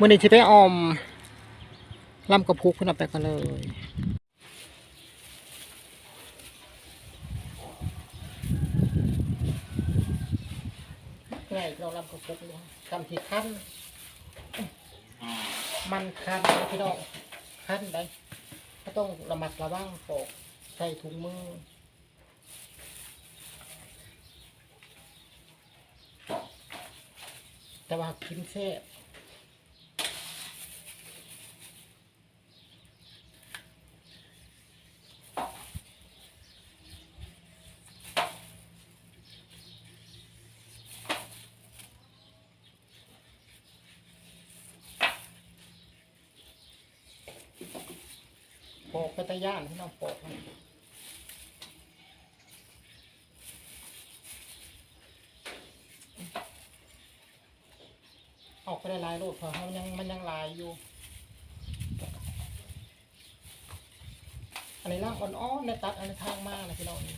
มื่อนี้จะไปออมลำกระพุกขึ้นเอาไปกันเลยไงเราลำกระพุกเนี่ยทำที่ขั้นมันคันนะพี่น้องคันได้ก็ต้องระมัดระวังปอกใส่ถุงมือแต่ว่ากินแซ่บปอกไปตะ ย่านพี่น้องปอกออกไปได้หลายโลดเพราะมันยังมันยังลายอยู่ อันนี้ล่างอ่อนๆในตัดอันนี้ทางมากนะพี่น้องนี่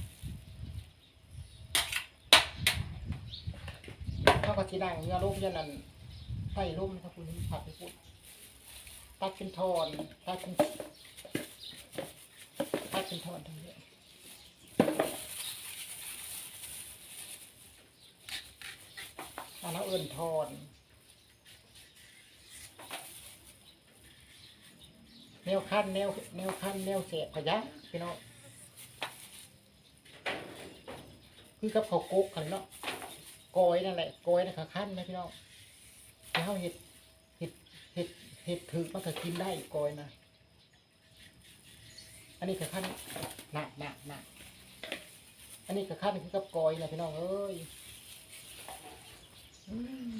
เขาก็ทีดังเนื้อลูกยันนั่นใส่ร่มนะครับคุณผัดไปพูดตัดเป็นทอนตัดเป็น เป็นทอนทั้งนี้อันนั้นเอื่นทอนแนวขั้นแนวแนวขั้นแนวเสียบขยะพี่น้องคือกับเขาวกุ๊กกันเนาะกอยนั่นแหละกอยนะขั้นนะพี่น้องแล้วเห็ดเห็ดเห็ดเห็ดถือมันก็กินได้กอยนะ อันนี้ก็ขั้นหนักหนักหนักอันนี้ก็ขั้นคือกับกอยนะพี่น้องเอ้ยอืม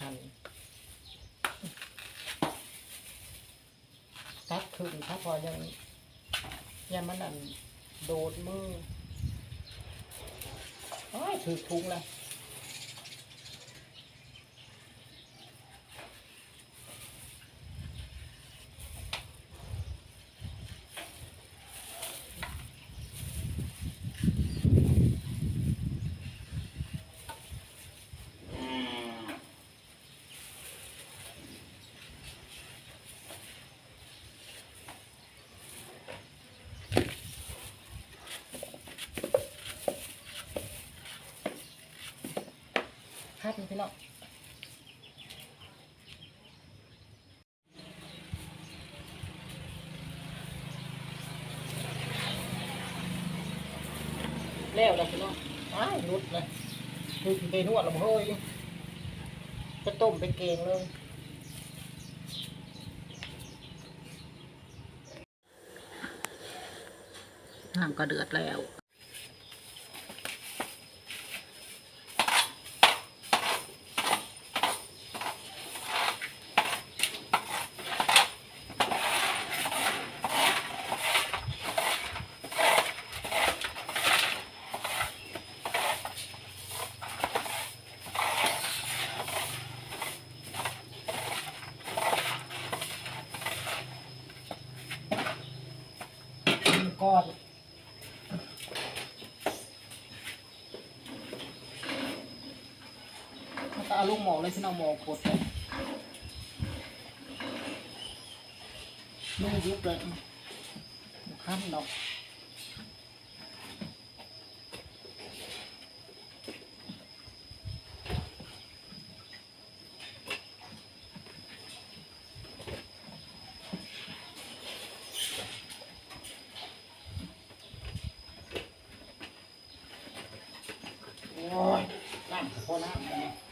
หั่นตัดขึ้นถ้าพอยังยังมันนั่น โดดมือโอ้ยถือทุง เลยคัดพี่น้องแล้วแล้วพี่น้องอ้ายรุดเลยคือไปนวดลำโพยไปต้มไปเกงเลยน้ำก็เดือดแล้ว ก้อน แล้วก็เอาลูกหมอกเลยที่เราหมอกกดเลยไม่ยุบเลยขั้นดอกโอ้ยน้ำพอน้ำเลย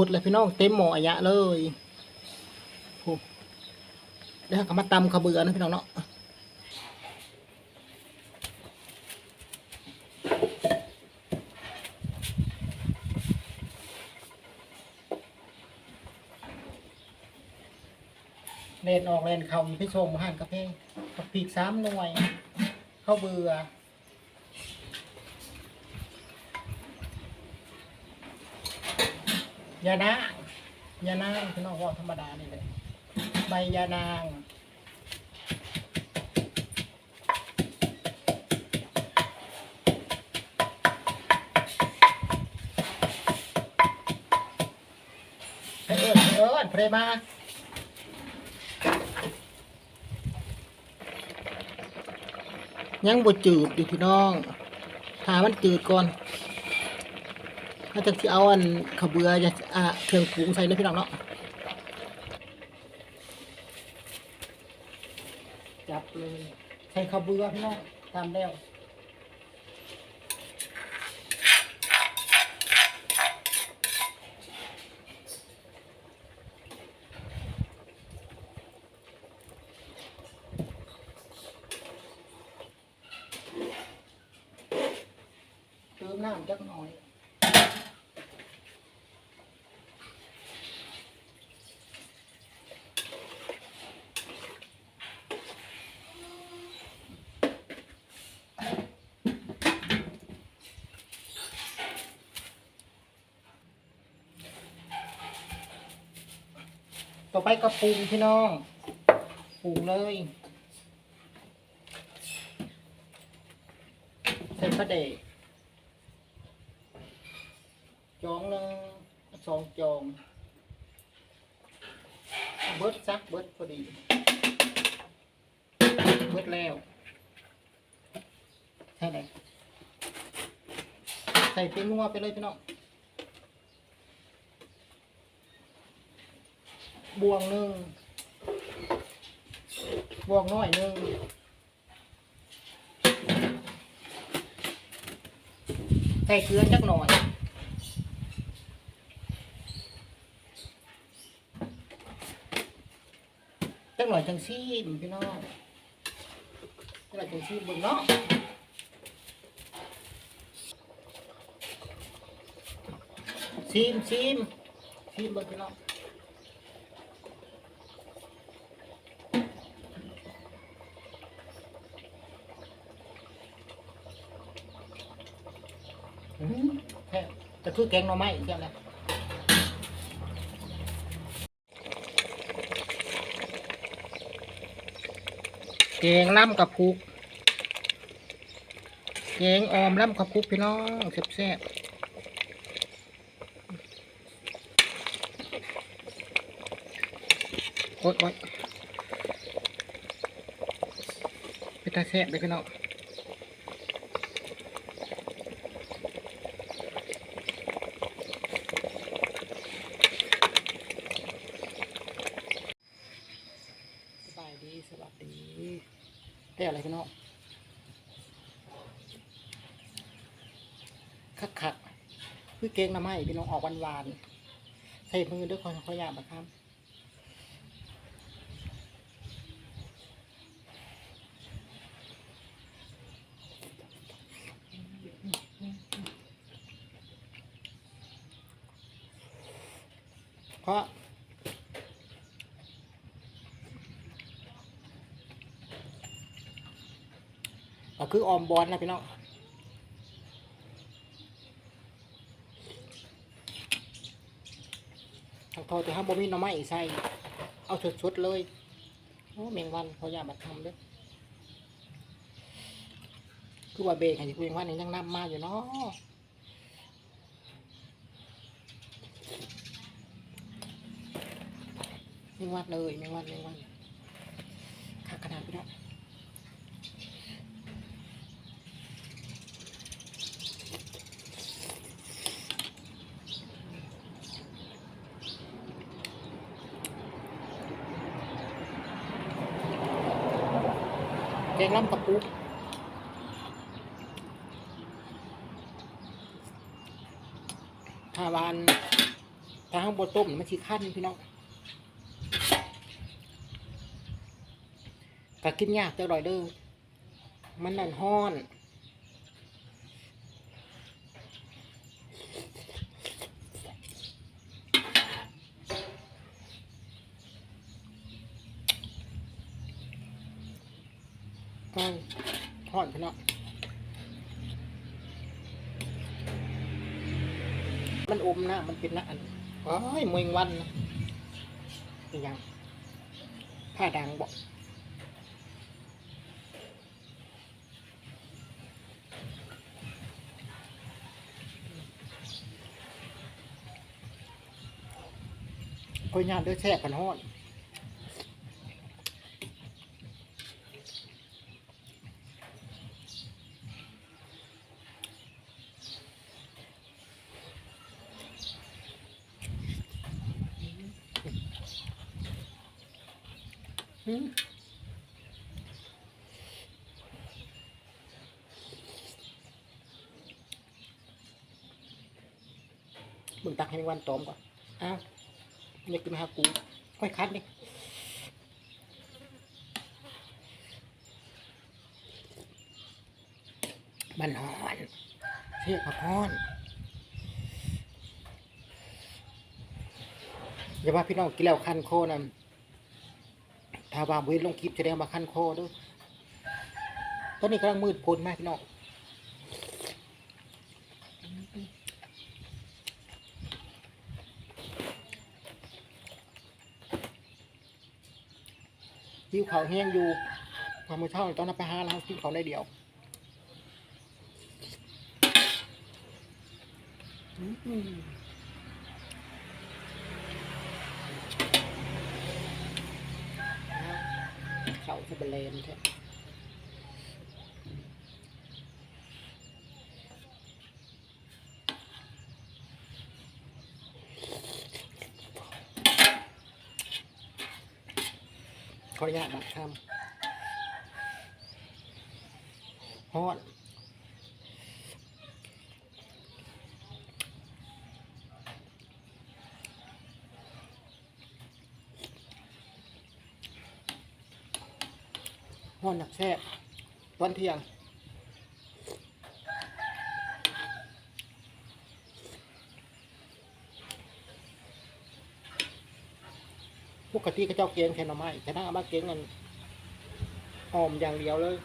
พุดเลยพี่น้องเต็มหมออายะเลยผมเดี๋ยวก็มาตำขบเบือนะพี่น้องเนาะเล่นออกเล่นเขาพี่ชมหันกระเพงกับปีสามหน่วย เข้าเบื่อ ยานางยานางพี่น้องว่าธรรมดานี่เลยใบยานางเอิญเอิญเพรมายังบ่จืดอยู่พี่น้องถามันจืดก่อน ถ้าจะที่เอาอันขบเบือจะอ่าเครื่องปรุงใส่เลยพี่น้องเนาะจับเลยใส่ขบเบือพี่น้องตามแล้ว ต่อไปก็ปรุงพี่น้องปรุงเลยใส่ปลาเดกจองหนึ่งสองจอง เบิดซักเบิดพอดี เบิดแล้วใช่ไหมใส่เป็นนัวไปเลยพี่น้อง บวงหนึ่งบวงน้อยหนึ่งใส่เกลือจักหน่อยจักหน่อยจังซีมพี่น้องจักหน่อยจังซีมเบนเนาะซีมซีมซีมบนพี่น้อง อืมแคือแกงหน่อไม้เที่ยงนแกงล่ำกับพุกแกงออมล่ำกับพุกพี่น้องแซ่บๆโอ๊ยโอ๊ยไปตาแซ่บเลยพี่น้อง สบายดีสวัสดีได้อะไรพี่น้องคักคักๆ คือเก่งน้ำไม้พี่น้องออกหวานหวานใส่มือด้วยคนขาอยากมาทำเพราะก็คือออมบอลนะพี่น้อง ทางทอแต่ห้ามบ่มีหน่อไม้ใส่เอาสดๆเลยโอ้เมงวันเขาอยากมาทำเด้วยคือว่าเบรกให้เมงวันนี่ยังนำมาอยู่เนาะเมงวันเลยเมงวันเมงวันขาขนาดพี่น้อง แกงล่ำตะปูถ้าวานถ้าข้างบนต้มมันชีขั้นพี่น้องก็กินยากจะอร่อยเด้อมันนั่นห้อน ฮ้ย ทอดพี่น้องมันอมนะมันเป็นนะอันโอ้ยมวยวันนะยังผ้าดังบอกโอ้ยงานเด้อแช่กันฮอด อืมมึงตักให้แมง วันตอมก่อนอ้าวอยากกินหากูค่อยคัดนี่มันหอนเทียบกับฮอนอย่าว่าพี่น้องกินแล้วคันโคนะถ้าว่าเว้นลงคลิปจะได้มาขั้นคด้วยตอนนี้กำลังมืดพ้นมากพี่น้อง หิวเขาแห้งอยู่ความือเช่าตอนนั้นไปหาเรากินเขาได้เดียวเขาจะเป็นเลนใช่ ขออนุญาตบักคำฮอดฮอดหนักแท้วันเที่ยง กติเขาเจ้าเกงแค่หน่อไม้แต่ถ้าเอามาเกงกันหอมอย่างเดียวเลย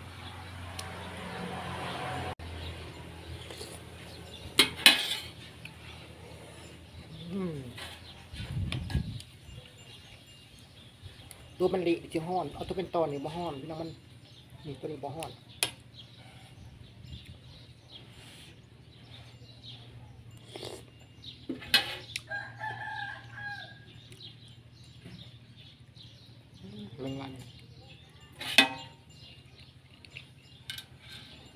ตัวมันเละที่ห้อน เอาตัวเป็นตอนนี่บ่ห้อนพี่น้องมันนี่ตัวนี้บ่ห้อน แมงวัน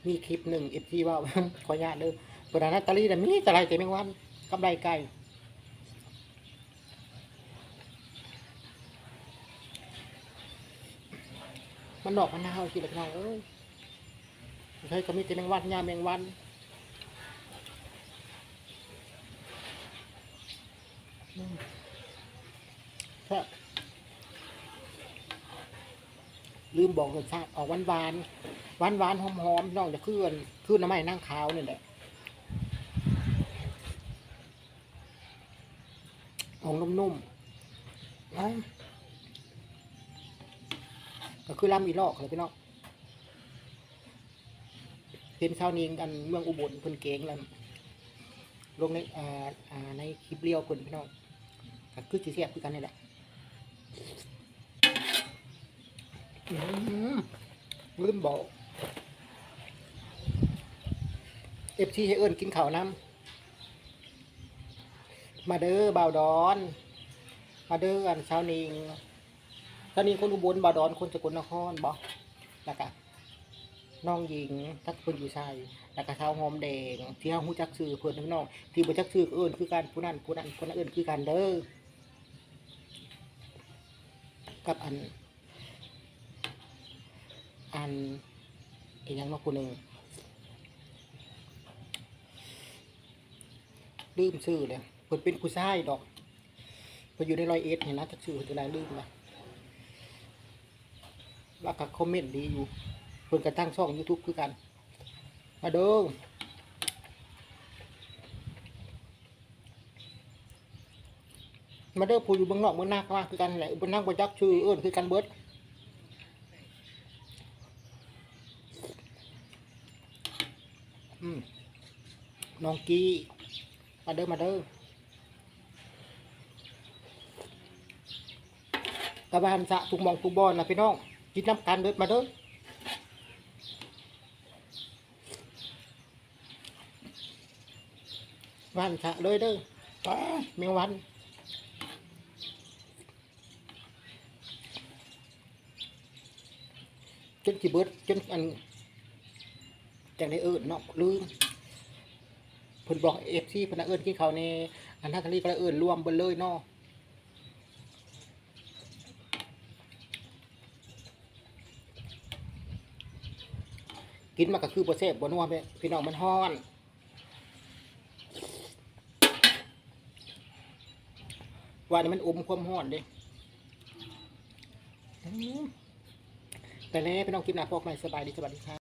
มีคลิปหนึ่งเอฟซีว่า ขออนุญาตเด้อปนานาตาลีแต่มีแต่ไรแต่แมงวันกับไรไก่มันดอกมันนาเอากินแล้วพี่น้องเอ้ยใช่ก็มีแต่แมงวันยาแมงวันอืมแซ่บ ลืมบอกรสชาติออกหวานหวานหวานหวานหอมหอมนอกจากคืออันคือน้ำไม้นั่งขาวนี่แหละออกนุ่มๆนะก็คือลำอีลอกเลยพี่น้องเป็นชาวนีกันเมืองอุบลเพิ่นเก่งแล้วลงในอ่าอ่าในคลิปเลี้ยวเพิ่นพี่น้องก็คือสีเสียบคือกันนี่แหละ ลืมบอกเอฟซีให้เอิญกินข้าวน้ำมาเด้อบ่าวดอน มาเด้ออันชาวนิงชาวนิงคนอุบลบ่าวดอนคนสกลนครบอกแล้วก็น้องหญิงทักคนอยู่ชายแล้วก็เท้าวหอมแดง ที่เฮาฮู้จักชื่อเพิ่อนพี่น้อง ที่บ่จักชื่อเอิ้นคือกันผู้นั้นผู้นั้นผู้นั้นเอิ้นคือกันเด้อกับอัน อันอีกอย่างว่าคนหนึ่งลืมชื่อเลยเพิ่นเป็นผู้ชายดอกเพิ่นอยู่ในรอยเอ็ดเห็นนะจักชื่อเพิ่นจะได้ลืมละแล้วก็คอมเมนต์ดีอยู่เพิ่นก็ตั้งช่อง YouTube คือกัน มาด้อมาเด้อผู้อยู่เมืองนอกเมืองนาก็ว่าคือกันแหละเบิ่นนั่งบ่จักชื่อเอิ้นคือกันเบิด อืมน้องกี้มาเด้อมาเด้อกระบานสะทุกมองทุกบอนนะพี่น้องกินน้ำกันเด้อมาเด้อวันสะเลยเด้อเมียวันจนสิเบิดจนอัน จังได้เอิ้นเนาะลืมเพิ่นบอก FC เพิ่นน่ะเอิ้นกินข้าในอันนั้นก็รีก็เอิ้นรวมเบิดเลยเนาะกินมาก็คือบ่แซ่บบ่นัวแม่พี่น้องมันฮ้อนว่านี่มันอมความร้อนเด้แต่แน่พี่น้องคลิปหน้าพวกใหม่สบายดีสวัสดีครับ